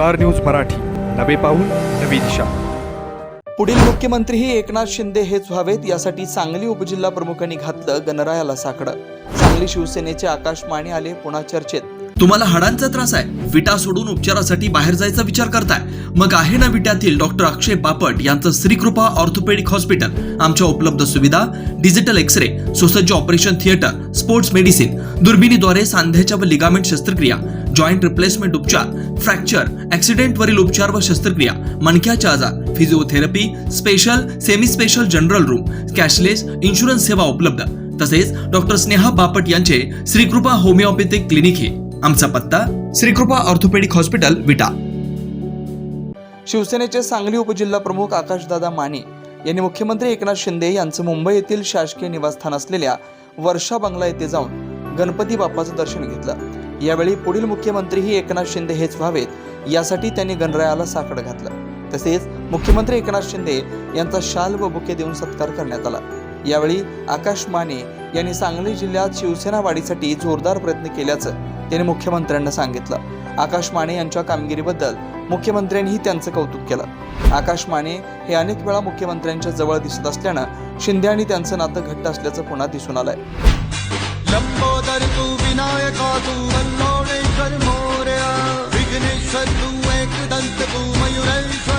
Star news Marathi. नवे पाऊल नवी दिशा. पुढील मुख्यमंत्रीही एकनाथ शिंदे हेच व्हावेत यासाठी सांगली उपजिल्हा प्रमुखांनी घातलं गणरायाला साकडं. सांगली शिवसेनेचे आकाश माने आले पुन्हा चर्चेत. तुम्हाला हाडांचा त्रास आहे. विटा सोडून उपचारासाठी बाहेर जायचा विचार करताय. मग आहे ना विट्यातील डॉक्टर अक्षय बापट यांचं श्रीकृपा ऑर्थोपेडिक हॉस्पिटल. आमच्या उपलब्ध सुविधा डिजिटल एक्सरे सुसज्ज ऑपरेशन थिएटर स्पोर्ट्स मेडिसिन दुर्बिणीद्वारे सांध्याच्या व लिगामेंट शस्त्रक्रिया जॉईंट रिप्लेसमेंट उपचार फ्रॅक्चर ऍक्सिडेंटवरील उपचार व शस्त्रक्रिया मणक्याचे आजार physiotherapy special semi special general room cashless insurance सेवा उपलब्ध. तसेच डॉक्टर स्नेहा बापट यांचे श्रीकृपा होमिओपॅथिक क्लिनिक हे. आमचा पत्ता श्रीकृपा ऑर्थोपेडिक हॉस्पिटल विटा. शिवसेनेचे सांगली उपजिल्हा प्रमुख आकाशदादा माने यांनी मुख्यमंत्री एकनाथ शिंदे यांचं मुंबई येथील शासकीय निवासस्थान असलेल्या वर्षा बंगला येथे जाऊन गणपती बाप्पाचं दर्शन घेतलं. यावेळी पुढील मुख्यमंत्रीही एकनाथ शिंदे हेच व्हावेत यासाठी त्यांनी गणरायाला साकडं घातलं. तसेच मुख्यमंत्री एकनाथ शिंदे यांचा शाल व बुके देऊन सत्कार करण्यात आला. यावेळी आकाश माने यांनी सांगली जिल्ह्यात शिवसेना वाढीसाठी जोरदार प्रयत्न केल्याचं त्यांनी मुख्यमंत्र्यांना सांगितलं. आकाश माने यांच्या कामगिरीबद्दल मुख्यमंत्र्यांनीही त्यांचं कौतुक केलं. आकाश माने हे अनेक वेळा मुख्यमंत्र्यांच्या जवळ दिसत असल्यानं शिंदे आणि त्यांचं नातं घट्ट असल्याचं पुन्हा दिसून आलंय. लंबोदर तू विनायका तू वल्लोळेश्वर मोरया विघ्नेश्वर तू एकदंत तू मयुरेश्वरा